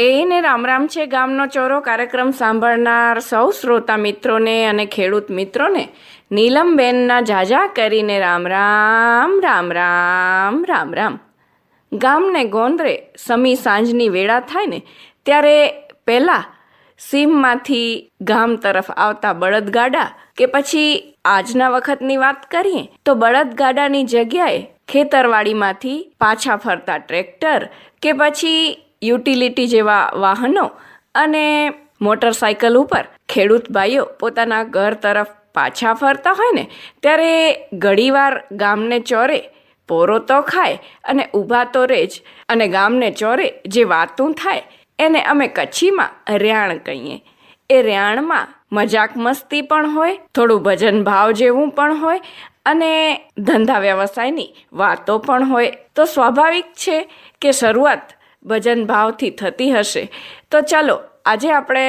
એને રામ રામ છે ગામનો ચોરો કાર્યક્રમ સાંભળનાર સૌ શ્રોતા મિત્રોને અને ખેડૂત મિત્રોને. નીલમબેનના જાજા કરીને રામ રામ રામ રામ રામ રામ. ગામને ગોંદરે સમી સાંજની વેળા થાય ને, ત્યારે પહેલાં સીમમાંથી ગામ તરફ આવતા બળદગાડા કે પછી આજના વખતની વાત કરીએ, તો બળદગાડાની જગ્યાએ ખેતરવાડીમાંથી પાછા ફરતા ટ્રેક્ટર કે પછી યુટિલિટી જેવા વાહનો અને મોટરસાયકલ ઉપર ખેડૂત ભાઈઓ પોતાના ઘર તરફ પાછા ફરતા હોય ને, ત્યારે ઘડીવાર ગામને ચોરે પોરો તો ખાય અને ઊભા તો રહે જ. અને ગામને ચોરે જે વાતું થાય એને અમે કચ્છીમાં રેણ કહીએ. એ રેણમાં મજાક મસ્તી પણ હોય, થોડું ભજન ભાવ જેવું પણ હોય અને ધંધા વ્યવસાયની વાતો પણ હોય. તો સ્વાભાવિક છે કે શરૂઆત ભજન ભાવથી થતી હશે. તો ચાલો, આજે આપણે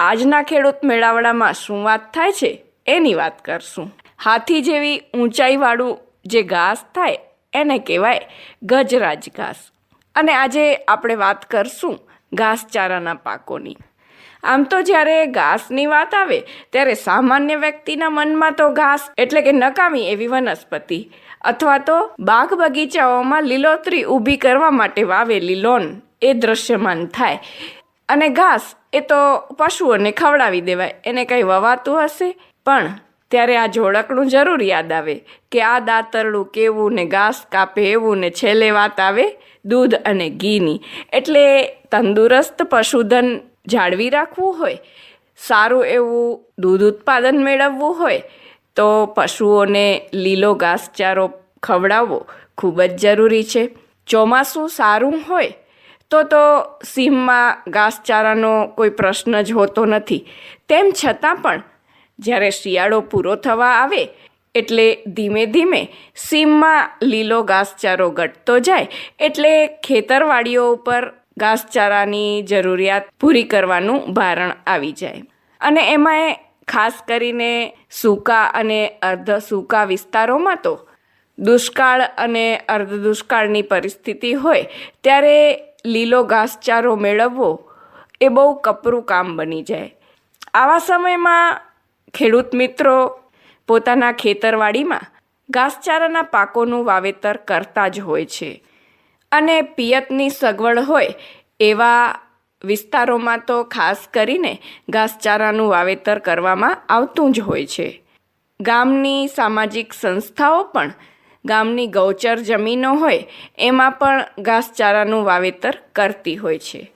આજના ખેડૂત મેળાવડામાં શું વાત થાય છે એની વાત કરશું. હાથી જેવી ઊંચાઈવાળું જે ઘાસ થાય, એને કહેવાય ગજરાજ ઘાસ. અને આજે આપણે વાત કરશું ઘાસચારાના પાકોની. આમ તો જ્યારે ઘાસની વાત આવે, ત્યારે સામાન્ય વ્યક્તિના મનમાં તો ઘાસ એટલે કે નકામી એવી વનસ્પતિ. અથવા તો બાગ બગીચાઓમાં લીલોતરી ઊભી કરવા માટે વાવેલી લોન એ દ્રશ્યમાન થાય. અને ઘાસ એ તો પશુઓને ખવડાવી દેવાય. એને કંઈ વવાતું હશે? પણ ત્યારે આ જોડકનું જરૂર યાદ આવે કે આ દાતરડું કેવું ને ઘાસ કાપે એવું ને છેલ્લે વાત આવે દૂધ અને ઘીની. એટલે તંદુરસ્ત પશુધન જાળવી રાખવું હોય, સારું એવું દૂધ ઉત્પાદન મેળવવું હોય, તો પશુઓને લીલો ઘાસચારો ખવડાવવો ખૂબ જ જરૂરી છે. ચોમાસું સારું હોય તો તો સીમમાં ઘાસચારાનો કોઈ પ્રશ્ન જ હોતો નથી. તેમ છતાં પણ જ્યારે શિયાળો પૂરો થવા આવે એટલે ધીમે ધીમે સીમમાં લીલો ઘાસચારો ઘટતો જાય એટલે ખેતરવાડીઓ ઉપર ઘાસચારાની જરૂરિયાત પૂરી કરવાનું ભારણ આવી જાય. અને એમાં ખાસ કરીને સૂકા અને અર્ધ સૂકા વિસ્તારોમાં તો દુષ્કાળ અને અર્ધ દુષ્કાળની પરિસ્થિતિ હોય, ત્યારે લીલો ઘાસચારો મેળવવો એ બહુ કપરું કામ બની જાય. આવા સમયમાં ખેડૂત મિત્રો પોતાના ખેતરવાડીમાં ઘાસચારાના પાકોનું વાવેતર કરતા જ હોય છે અને પિયતની સગવડ હોય એવા વિસ્તારોમાં તો ખાસ કરીને ઘાસચારાનું વાવેતર કરવામાં આવતું જ હોય છે. ગામની સામાજિક સંસ્થાઓ પણ ગામની ગૌચર જમીનો હોય, એમાં પણ ઘાસચારાનું વાવેતર કરતી હોય છે.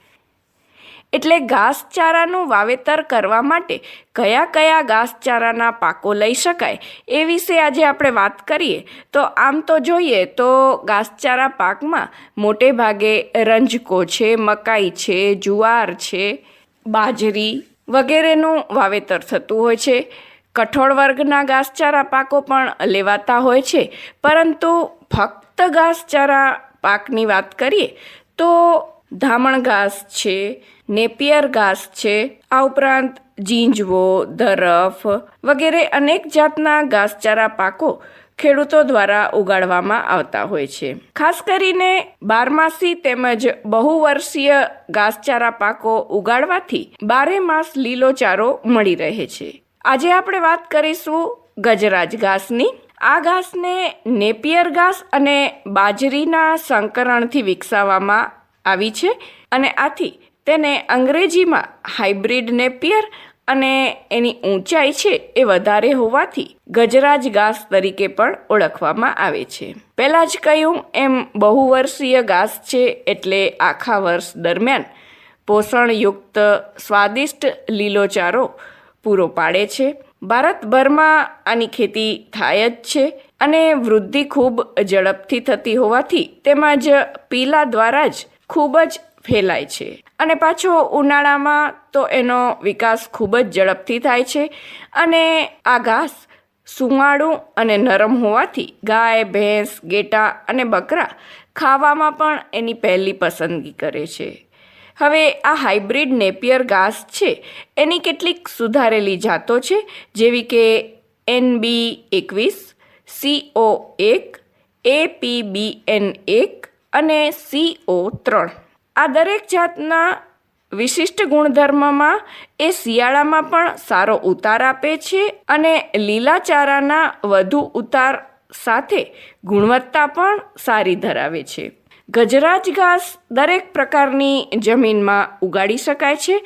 એટલે ઘાસચારાનું વાવેતર કરવા માટે કયા કયા ઘાસચારાના પાકો લઈ શકાય એ વિશે આજે આપણે વાત કરીએ. તો આમ તો જોઈએ તો ઘાસચારા પાકમાં મોટે ભાગે રંજકો છે, મકાઈ છે, જુવાર છે, બાજરી વગેરેનું વાવેતર થતું હોય છે. કઠોળ વર્ગના ઘાસચારા પાકો પણ લેવાતા હોય છે. પરંતુ ફક્ત ઘાસચારા પાકની વાત કરીએ તો ધામણ ઘાસ છે, નેપિયર ઘાસ છે, આ ઉપરાંત જીંજવો ધરફ વગેરે અનેક જાતના ઘાસચારા પાકો ખેડૂતો દ્વારા ઉગાડવામાં આવતા હોય છે. ખાસ કરીને બારમાસી તેમજ બહુવર્ષીય ઘાસચારા પાકો ઉગાડવાથી બારે માસ લીલો ચારો મળી રહે છે. આજે આપણે વાત કરીશું ગજરાજ ઘાસની. આ ઘાસને નેપિયર ઘાસ અને બાજરીના સંકરણથી વિકસાવવામાં આવી છે અને આથી તેને અંગ્રેજીમાં હાઇબ્રિડ નેપિયર અને એની ઊંચાઈ છે એ વધારે હોવાથી ગજરાજ ઘાસ તરીકે પણ ઓળખવામાં આવે છે. પહેલાં જ કહ્યું, એમ બહુવર્ષીય ઘાસ છે એટલે આખા વર્ષ દરમિયાન પોષણયુક્ત સ્વાદિષ્ટ લીલોચારો ચારો પૂરો પાડે છે. ભારતભરમાં આની ખેતી થાય જ છે અને વૃદ્ધિ ખૂબ ઝડપથી થતી હોવાથી તેમજ પીલા દ્વારા જ ખૂબ જ ફેલાય છે. અને પાછો ઉનાળામાં તો એનો વિકાસ ખૂબ જ ઝડપથી થાય છે અને આ ઘાસ સુંવાળું અને નરમ હોવાથી ગાય, ભેંસ, ગેટા અને બકરા ખાવામાં પણ એની પહેલી પસંદગી કરે છે. હવે આ હાઇબ્રિડ નેપિયર ઘાસ છે. એની કેટલીક સુધારેલી જાતો છે, જેવી કે એન બી એકવીસ સીઓ એક એપીબીએન એક અને સીઓ ત્રણ. આ દરેક જાતના વિશિષ્ટ ગુણધર્મમાં એ શિયાળામાં પણ સારો ઉતાર આપે છે અને લીલા ચારાના વધુ ઉતાર સાથે ગુણવત્તા પણ સારી ધરાવે છે. ગજરાજ ઘાસ દરેક પ્રકારની જમીનમાં ઉગાડી શકાય છે,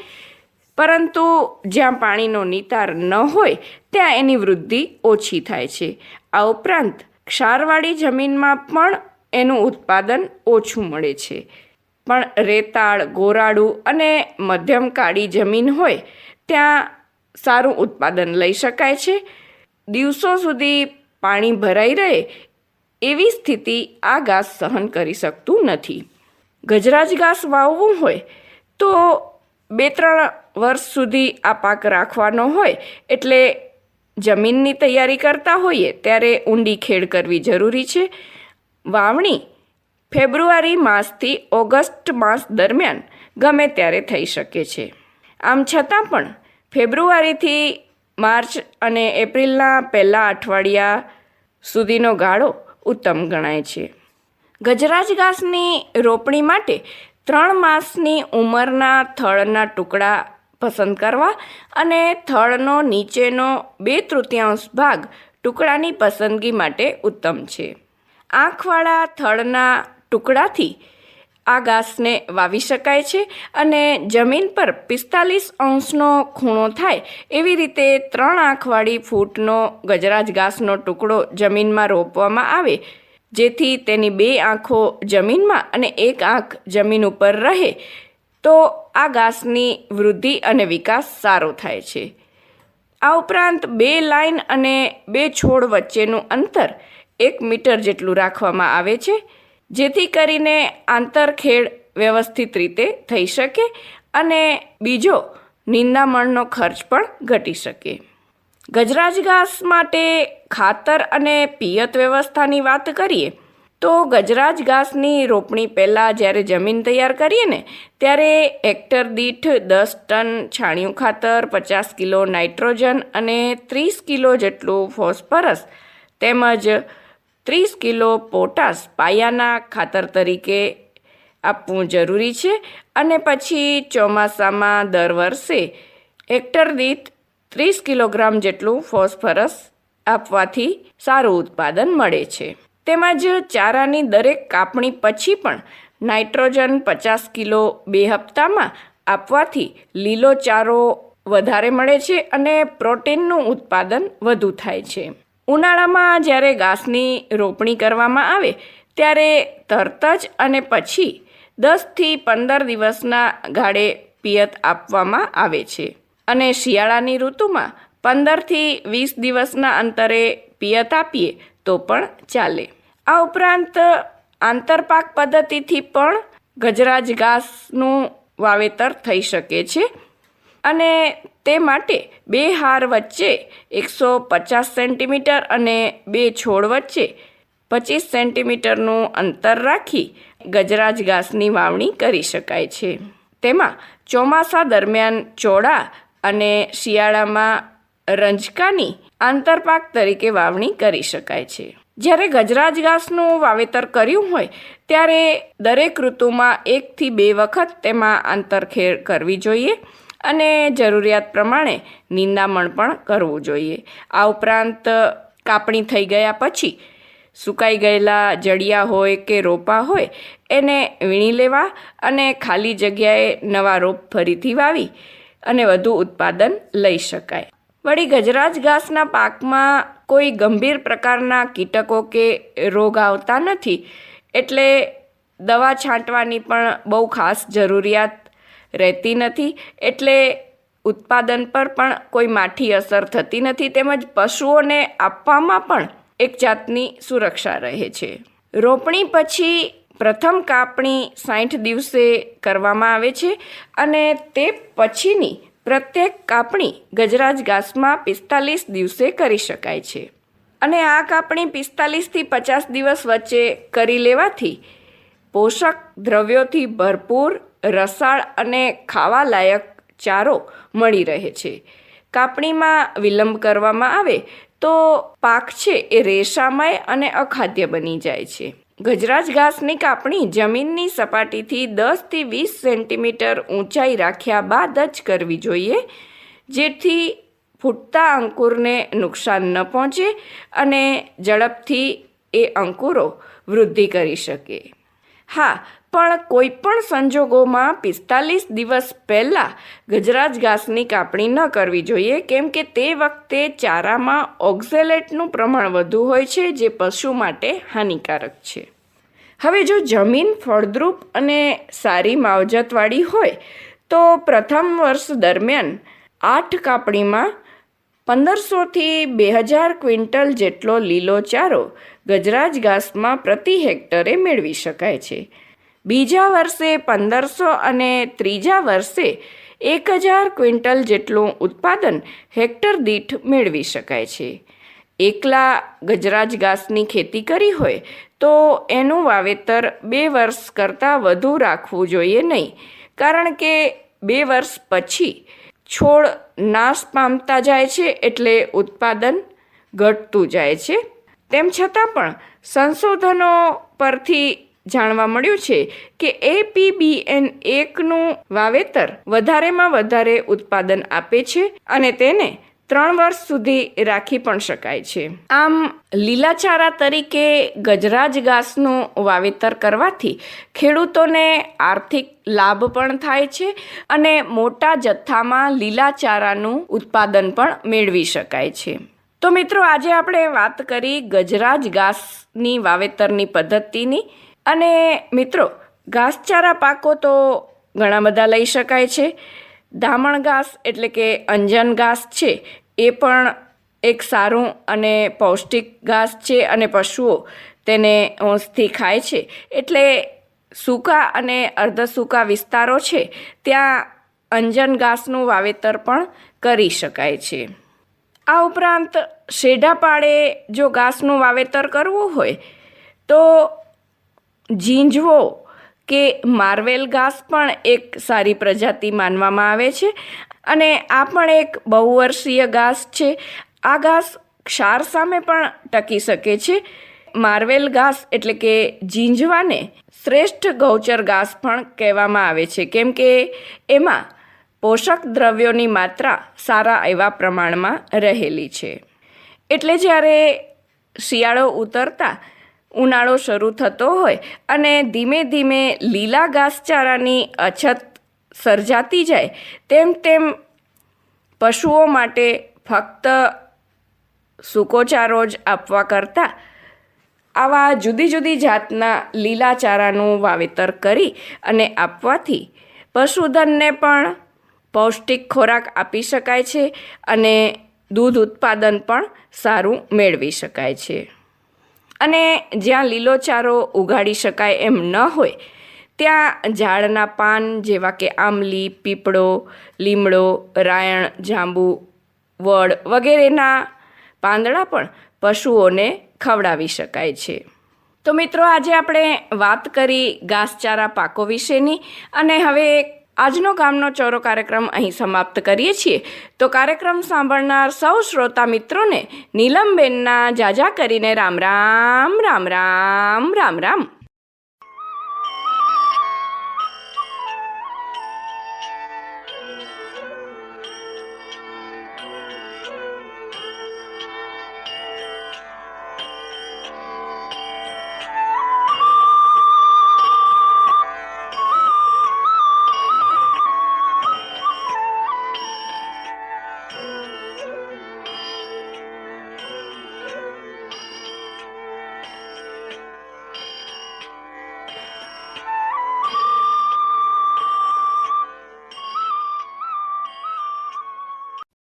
પરંતુ જ્યાં પાણીનો નિતાર ન હોય, ત્યાં એની વૃદ્ધિ ઓછી થાય છે. આ ઉપરાંત ક્ષારવાળી જમીનમાં પણ એનું ઉત્પાદન ઓછું મળે છે. પણ રેતાળ, ગોરાડું અને મધ્યમ કાળી જમીન હોય, ત્યાં સારું ઉત્પાદન લઈ શકાય છે. દિવસો સુધી પાણી ભરાઈ રહે એવી સ્થિતિ આ ઘાસ સહન કરી શકતું નથી. ગજરાજ ઘાસ વાવવું હોય તો બે ત્રણ વર્ષ સુધી આ પાક રાખવાનો હોય એટલે જમીનની તૈયારી કરતા હોઈએ ત્યારે ઊંડી ખેડ કરવી જરૂરી છે. વાવણી ફેબ્રુઆરી માસથી ઓગસ્ટ માસ દરમિયાન ગમે ત્યારે થઈ શકે છે. આમ છતાં પણ ફેબ્રુઆરીથી માર્ચ અને એપ્રિલના પહેલાં અઠવાડિયા સુધીનો ગાળો ઉત્તમ ગણાય છે. ગજરાજ ઘાસની રોપણી માટે ત્રણ માસની ઉંમરના થળના ટુકડા પસંદ કરવા અને થળનો નીચેનો બે તૃતીયાંશ ભાગ ટુકડાની પસંદગી માટે ઉત્તમ છે. આંખવાળા થળના ટુકડાથી આ ઘાસને વાવી શકાય છે અને જમીન પર પિસ્તાલીસ અંશનો ખૂણો થાય એવી રીતે ત્રણ આંખવાળી ફૂટનો ગજરાજ ઘાસનો ટુકડો જમીનમાં રોપવામાં આવે, જેથી તેની બે આંખો જમીનમાં અને એક આંખ જમીન ઉપર રહે, તો આ ઘાસની વૃદ્ધિ અને વિકાસ સારો થાય છે. આ ઉપરાંત બે લાઈન અને બે છોડ વચ્ચેનું અંતર એક મીટર જેટલું રાખવામાં આવે છે. જેથી કરીને આંતરખેડ વ્યવસ્થિત રીતે થઈ શકે અને બીજો નિંદામણનો ખર્ચ પણ ઘટી શકે. ગજરાજ ઘાસ માટે ખાતર અને પિયત વ્યવસ્થાની વાત કરીએ, તો ગજરાજ ઘાસની રોપણી પહેલાં જ્યારે જમીન તૈયાર કરીએ ને, ત્યારે હેક્ટર દીઠ દસ ટન છાણિયું ખાતર, પચાસ કિલો નાઇટ્રોજન અને ત્રીસ કિલો જેટલું ફોસ્ફરસ તેમજ ત્રીસ કિલો પોટાશ પાયાના ખાતર તરીકે આપવું જરૂરી છે અને પછી ચોમાસામાં દર વર્ષે હેક્ટર દીઠ ત્રીસ કિલોગ્રામ જેટલું ફોસ્ફરસ આપવાથી સારું ઉત્પાદન મળે છે. તેમજ ચારાની દરેક કાપણી પછી પણ નાઇટ્રોજન પચાસ કિલો બે હપ્તામાં આપવાથી લીલો ચારો વધારે મળે છે અને પ્રોટીનનું ઉત્પાદન વધુ થાય છે. ઉનાળામાં જ્યારે ઘાસની રોપણી કરવામાં આવે, ત્યારે તરત જ અને પછી દસથી પંદર દિવસના ગાળે પિયત આપવામાં આવે છે. અને શિયાળાની ઋતુમાં પંદરથી વીસ દિવસના અંતરે પિયત આપીએ તો પણ ચાલે. આ ઉપરાંત આંતરપાક પદ્ધતિથી પણ ગજરાજ ઘાસનું વાવેતર થઈ શકે છે. અને તે માટે બે હાર વચ્ચે એકસો પચાસ સેન્ટીમીટર અને બે છોડ વચ્ચે પચીસ સેન્ટીમીટરનું અંતર રાખી ગજરાજ ઘાસની વાવણી કરી શકાય છે. તેમાં ચોમાસા દરમિયાન ચોળા અને શિયાળામાં રંજકાની આંતરપાક તરીકે વાવણી કરી શકાય છે. જ્યારે ગજરાજ ઘાસનું વાવેતર કર્યું હોય, ત્યારે દરેક ઋતુમાં એકથી બે વખત તેમાં આંતરખેડ કરવી જોઈએ. અને જરૂરિયાત પ્રમાણે નિંદામણ પણ કરવું જોઈએ. આ ઉપરાંત કાપણી થઈ ગયા પછી સુકાઈ ગયેલા જડિયા હોય કે રોપા હોય, એને વીણી લેવા અને ખાલી જગ્યાએ નવા રોપ ફરીથી વાવી અને વધુ ઉત્પાદન લઈ શકાય. વળી ગજરાજ ઘાસના પાકમાં કોઈ ગંભીર પ્રકારના કીટકો કે રોગ આવતા નથી, એટલે દવા છાંટવાની પણ બહુ ખાસ જરૂરિયાત રહેતી નથી, એટલે ઉત્પાદન પર પણ કોઈ માઠી અસર થતી નથી. તેમજ પશુઓને આપવામાં પણ એક જાતની સુરક્ષા રહે છે. રોપણી પછી પ્રથમ કાપણી સાઠ દિવસે કરવામાં આવે છે અને તે પછીની પ્રત્યેક કાપણી ગજરાજ ઘાસમાં પિસ્તાલીસ દિવસે કરી શકાય છે. અને આ કાપણી પિસ્તાલીસથી પચાસ દિવસ વચ્ચે કરી લેવાથી પોષક દ્રવ્યોથી ભરપૂર રસાળ અને ખાવાલાયક ચારો મળી રહે છે. કાપણીમાં વિલંબ કરવામાં આવે તો પાક છે એ રેશામય અને અખાદ્ય બની જાય છે. ગજરાજ ઘાસની કાપણી જમીનની સપાટીથી દસથી વીસ સેન્ટીમીટર ઊંચાઈ રાખ્યા બાદ જ કરવી જોઈએ, જેથી ફૂટતા અંકુરને નુકસાન ન પહોંચે અને ઝડપથી એ અંકુરો વૃદ્ધિ કરી શકે. હા, પણ કોઈ પણ સંજોગોમાં પિસ્તાલીસ દિવસ પહેલાં ગજરાજ ઘાસની કાપણી ન કરવી જોઈએ, કેમ કે તે વખતે ચારામાં ઓક્ઝેલેટનું પ્રમાણ વધુ હોય છે, જે પશુ માટે હાનિકારક છે. હવે જો જમીન ફળદ્રુપ અને સારી માવજતવાળી હોય, તો પ્રથમ વર્ષ દરમિયાન આઠ કાપણીમાં પંદરસોથી બે હજાર ક્વિન્ટલ જેટલો લીલો ચારો ગજરાજ ઘાસમાં પ્રતિ હેક્ટરે મેળવી શકાય છે. બીજા વર્ષે પંદરસો અને ત્રીજા વર્ષે એક હજાર ક્વિન્ટલ જેટલું ઉત્પાદન હેક્ટર દીઠ મેળવી શકાય છે. એકલા ગજરાજ ઘાસની ખેતી કરી હોય તો એનું વાવેતર બે વર્ષ કરતાં વધુ રાખવું જોઈએ નહીં, કારણ કે બે વર્ષ પછી છોડ નાશ પામતા જાય છે એટલે ઉત્પાદન ઘટતું જાય છે. તેમ છતાં પણ સંશોધનો પરથી જાણવા મળ્યું છે કે એપીબીએન એકનું વાવેતર વધારેમાં વધારે ઉત્પાદન આપે છે અને તેને ત્રણ વર્ષ સુધી રાખી પણ શકાય છે. આમ, લીલાચારા તરીકે ગજરાજ ઘાસનું વાવેતર કરવાથી ખેડૂતોને આર્થિક લાભ પણ થાય છે અને મોટા જથ્થામાં લીલાચારાનું ઉત્પાદન પણ મેળવી શકાય છે. તો મિત્રો, આજે આપણે વાત કરી ગજરાજ ઘાસની વાવેતરની પદ્ધતિની. અને મિત્રો, ઘાસચારા પાકો તો ઘણા બધા લઈ શકાય છે. ધામણ ઘાસ એટલે કે અંજન ઘાસ છે. એ પણ એક સારું અને પૌષ્ટિક ઘાસ છે અને પશુઓ તેને હોંશથી ખાય છે. એટલે સૂકા અને અર્ધ સૂકા વિસ્તારો છે, ત્યાં અંજન ઘાસનું વાવેતર પણ કરી શકાય છે. આ ઉપરાંત શેઢા પાડે જો ઘાસનું વાવેતર કરવું હોય, તો ઝીંઝવો કે માર્વેલ ઘાસ પણ એક સારી પ્રજાતિ માનવામાં આવે છે અને આ પણ એક બહુવર્ષીય ઘાસ છે. આ ઘાસ ક્ષાર સામે પણ ટકી શકે છે. માર્વેલ ઘાસ એટલે કે ઝીંઝવાને શ્રેષ્ઠ ગૌચર ઘાસ પણ કહેવામાં આવે છે. કેમ કે એમાં પોષક દ્રવ્યોની માત્રા સારા એવા પ્રમાણમાં રહેલી છે. એટલે જ્યારે શિયાળો ઉતરતા ઉનાળો શરૂ થતો હોય અને ધીમે ધીમે લીલા ઘાસચારાની અછત સર્જાતી જાય, તેમ તેમ પશુઓ માટે ફક્ત સૂકોચારો જ આપવા કરતાં આવા જુદી જુદી જાતના લીલા ચારાનું વાવેતર કરી અને આપવાથી પશુધનને પણ પૌષ્ટિક ખોરાક આપી શકાય છે અને દૂધ ઉત્પાદન પણ સારું મેળવી શકાય છે. અને જ્યાં લીલોચારો ઉગાડી શકાય એમ ન હોય, ત્યાં ઝાડના પાન જેવા કે આંબલી, પીપળો, લીમડો, રાયણ, જાંબુ, વડ વગેરેના પાંદડા પણ પશુઓને ખવડાવી શકાય છે. તો મિત્રો, આજે આપણે વાત કરી ઘાસચારા પાકો વિશેની અને હવે આજનો ગામનો ચોરો કાર્યક્રમ અહીં સમાપ્ત કરીએ છીએ. તો કાર્યક્રમ સાંભળનાર સૌ શ્રોતા મિત્રોને નીલમબેનના જાજા કરીને રામ રામ રામ રામ રામ રામ.